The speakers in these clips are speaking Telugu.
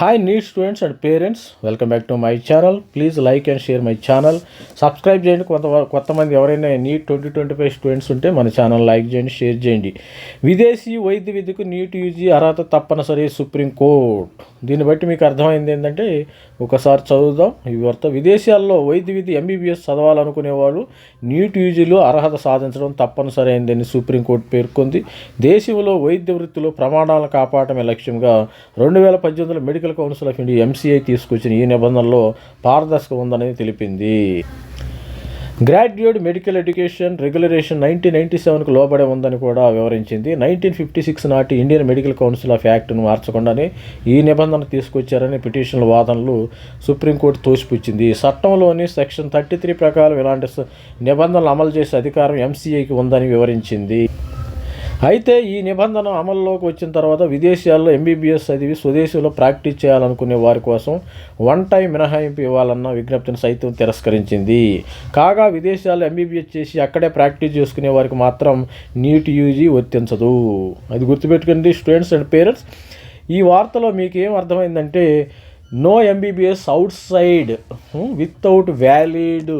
Hi NEET students and parents welcome back to my channel please like and share my channel subscribe చేయండి. కొంత కొత్త మంది ఎవరైనా NEET twenty twenty five students ఉంటే మన ఛానల్ లైక్ చేయండి షేర్ చేయండి. విదేశీ వైద్య విద్యకు నీట్ యూజీ అర్హత తప్పనిసరి సుప్రీం కోర్ట్. దీన్ని బట్టి మీకు అర్థమైంది ఏంటంటే ఒకసారి చదువుదాం. ఇవి వార్త విదేశాల్లో వైద్య విద్య ఎంబీబీఎస్ చదవాలనుకునేవాళ్ళు నీట్ యూజీలో అర్హత సాధించడం తప్పనిసరి అయిందని సుప్రీంకోర్టు పేర్కొంది. దేశంలో వైద్య వృత్తిలో ప్రమాణాలను కాపాడటమే లక్ష్యంగా రెండు వేల పద్దెనిమిదిలో medical council of India MCI తీసుకొచ్చిన ఈ నిబంధనలో పారదర్శకం ఉందని తెలిపింది. Graduate medical education regulation nineteen ninety సెవెన్కు లోబడే ఉందని కూడా వివరించింది. నైన్టీన్ ఫిఫ్టీ సిక్స్ నాటి ఇండియన్ మెడికల్ కౌన్సిల్ ఆఫ్ యాక్ట్ను మార్చకుండానే ఈ నిబంధన తీసుకొచ్చారని పిటిషన్ల వాదనలు సుప్రీంకోర్టు తోసిపుచ్చింది. చట్టంలోని సెక్షన్ థర్టీ త్రీ ప్రకారం ఇలాంటి నిబంధనలు అమలు చేసే అధికారం ఎంసీఐకి ఉందని వివరించింది. అయితే ఈ నిబంధన అమల్లోకి వచ్చిన తర్వాత విదేశాల్లో ఎంబీబీఎస్ చదివి స్వదేశంలో ప్రాక్టీస్ చేయాలనుకునే వారి కోసం వన్ టైం మినహాయింపు ఇవ్వాలన్న విజ్ఞప్తిని సైతం తిరస్కరించింది. కాగా విదేశాల్లో ఎంబీబీఎస్ చేసి అక్కడే ప్రాక్టీస్ చేసుకునే వారికి మాత్రం నీట్ యూజీ వర్తించదు. అది గుర్తుపెట్టుకోండి స్టూడెంట్స్ అండ్ పేరెంట్స్. ఈ వార్తలో మీకు ఏం అర్థమైందంటే no MBBS outside without valid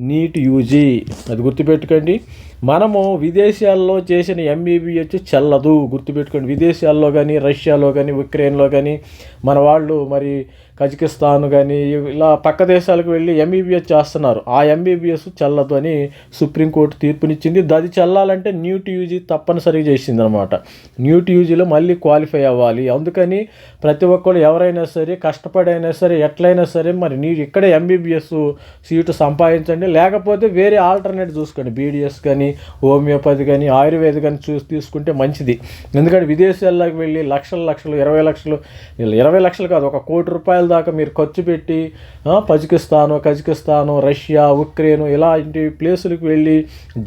NEET UG. అది గుర్తుపెట్టుకోండి. మనము విదేశాల్లో చేసిన ఎంబీబీఎస్ చెల్లదు. గుర్తుపెట్టుకోండి. విదేశాల్లో కానీ రష్యాలో కానీ ఉక్రెయిన్లో కానీ మన వాళ్ళు మరి కజకిస్తాన్ కానీ ఇలా పక్క దేశాలకు వెళ్ళి ఎంబీబీఎస్ చేస్తున్నారు. ఆ ఎంబీబీఎస్ చల్లదు అని సుప్రీంకోర్టు తీర్పునిచ్చింది. అది చల్లాలంటే న్యూట్ యూజీ తప్పనిసరిగా చేసింది అనమాట న్యూట్ యూజీలో మళ్ళీ క్వాలిఫై అవ్వాలి. అందుకని ప్రతి ఒక్కరు ఎవరైనా సరే కష్టపడైనా సరే ఎట్లయినా సరే మరి నీ ఇక్కడే ఎంబీబీఎస్ సీటు సంపాదించండి. లేకపోతే వేరే ఆల్టర్నేట్ చూసుకోండి. బీడిఎస్ కానీ హోమియోపతి కానీ ఆయుర్వేద కానీ చూసి తీసుకుంటే మంచిది. ఎందుకంటే విదేశాల్లోకి వెళ్ళి లక్షల లక్షలు ఇరవై లక్షలు ఇరవై లక్షలు కాదు ఒక కోటి రూపాయలు దాకా మీరు ఖర్చు పెట్టి పజికిస్తాను కజకిస్తాను రష్యా ఉక్రెయిన్ ఇలాంటి ప్లేసులకు వెళ్ళి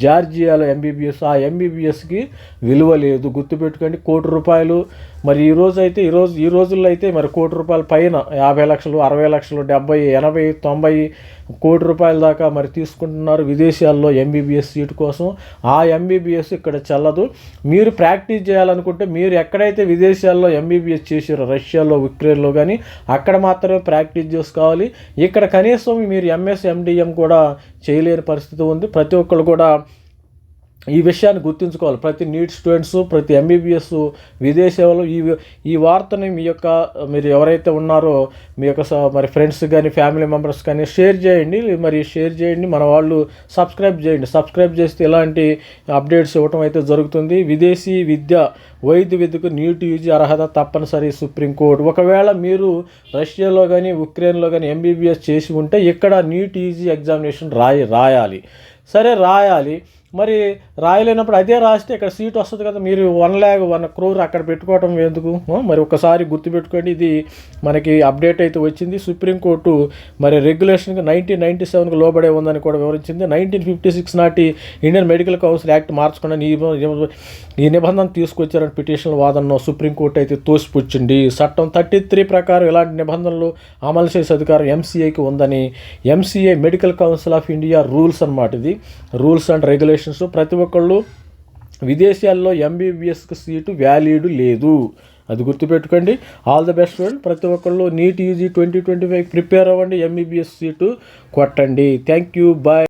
జార్జియాలో ఎంబీబీఎస్ ఆ ఎంబీబీఎస్కి విలువ లేదు. గుర్తుపెట్టుకోండి కోటి రూపాయలు. మరి ఈ రోజు అయితే ఈ రోజు ఈ రోజుల్లో అయితే మరి కోటి రూపాయల పైన యాభై లక్షలు అరవై లక్షలు డెబ్బై ఎనభై తొంభై కోటి రూపాయల దాకా మరి తీసుకుంటున్నారు విదేశాల్లో ఎంబీబీఎస్ సీటు కోసం. ఆ ఎంబీబీఎస్ ఇక్కడ చల్లదు. మీరు ప్రాక్టీస్ చేయాలనుకుంటే మీరు ఎక్కడైతే విదేశాల్లో ఎంబీబీఎస్ చేసారో రష్యాలో ఉక్రెయిన్లో కానీ అక్కడ మాత్రమే ప్రాక్టీస్ చేసుకోవాలి. ఇక్కడ కనీసం మీరు ఎంఎస్ ఎండిఎం కూడా చేయలేని పరిస్థితి ఉంది. ప్రతి ఒక్కరు కూడా ఈ విషయాన్ని గుర్తుంచుకోవాలి. ప్రతి నీట్ స్టూడెంట్స్ ప్రతి ఎంబీబీఎస్ విదేశాల్లో ఈ ఈ వార్తని మీ యొక్క మీరు ఎవరైతే ఉన్నారో మీ యొక్క స- మరి ఫ్రెండ్స్ కానీ ఫ్యామిలీ మెంబర్స్ కానీ షేర్ చేయండి. మరి షేర్ చేయండి. మన వాళ్ళు సబ్స్క్రైబ్ చేయండి. సబ్స్క్రైబ్ చేస్తే ఇలాంటి అప్డేట్స్ ఇవ్వటం అయితే జరుగుతుంది. విదేశీ విద్య వైద్య విద్యకు నీట్ యూజీ అర్హత తప్పనిసరి సుప్రీంకోర్టు. ఒకవేళ మీరు రష్యాలో కానీ ఉక్రెయిన్లో కానీ ఎంబీబీఎస్ చేసి ఉంటే ఇక్కడ నీట్ యూజీ ఎగ్జామినేషన్ రాయి రాయాలి. సరే రాయాలి. మరి రాయలేనప్పుడు అదే రాస్తే ఇక్కడ సీట్ వస్తుంది కదా మీరు వన్ ల్యాక్ వన్ క్రోర్ అక్కడ పెట్టుకోవటం ఎందుకు? మరి ఒకసారి గుర్తుపెట్టుకోండి ఇది మనకి అప్డేట్ అయితే వచ్చింది. సుప్రీంకోర్టు మరి రెగ్యులేషన్కి నైన్టీన్ నైన్టీ సెవెన్కి లోబడే ఉందని కూడా వివరించింది. నైన్టీన్ ఫిఫ్టీ సిక్స్ నాటి ఇండియన్ మెడికల్ కౌన్సిల్ యాక్ట్ మార్చకుండా ఈ నిబంధన తీసుకొచ్చారని పిటిషన్ వాదనను సుప్రీంకోర్టు అయితే తోసిపుచ్చింది. చట్టం థర్టీ త్రీ ప్రకారం ఇలాంటి నిబంధనలు అమలు చేసే అధికారం ఎంసీఏకి ఉందని MCA medical council of India rules అన్నమాట ఇది. రూల్స్ అండ్ రెగ్యులేషన్ రెగ్యులేషన్స్ ప్రతి ఒక్కళ్ళు విదేశాల్లో ఎంబీబీఎస్కి సీటు వ్యాలీడ్ లేదు. అది గుర్తుపెట్టుకోండి. ఆల్ ద బెస్ట్ స్టూడెంట్ ప్రతి ఒక్కళ్ళు NEET UG twenty twenty five prepare అవ్వండి ఎంబీబీఎస్ సీటు కొట్టండి. Thank you bye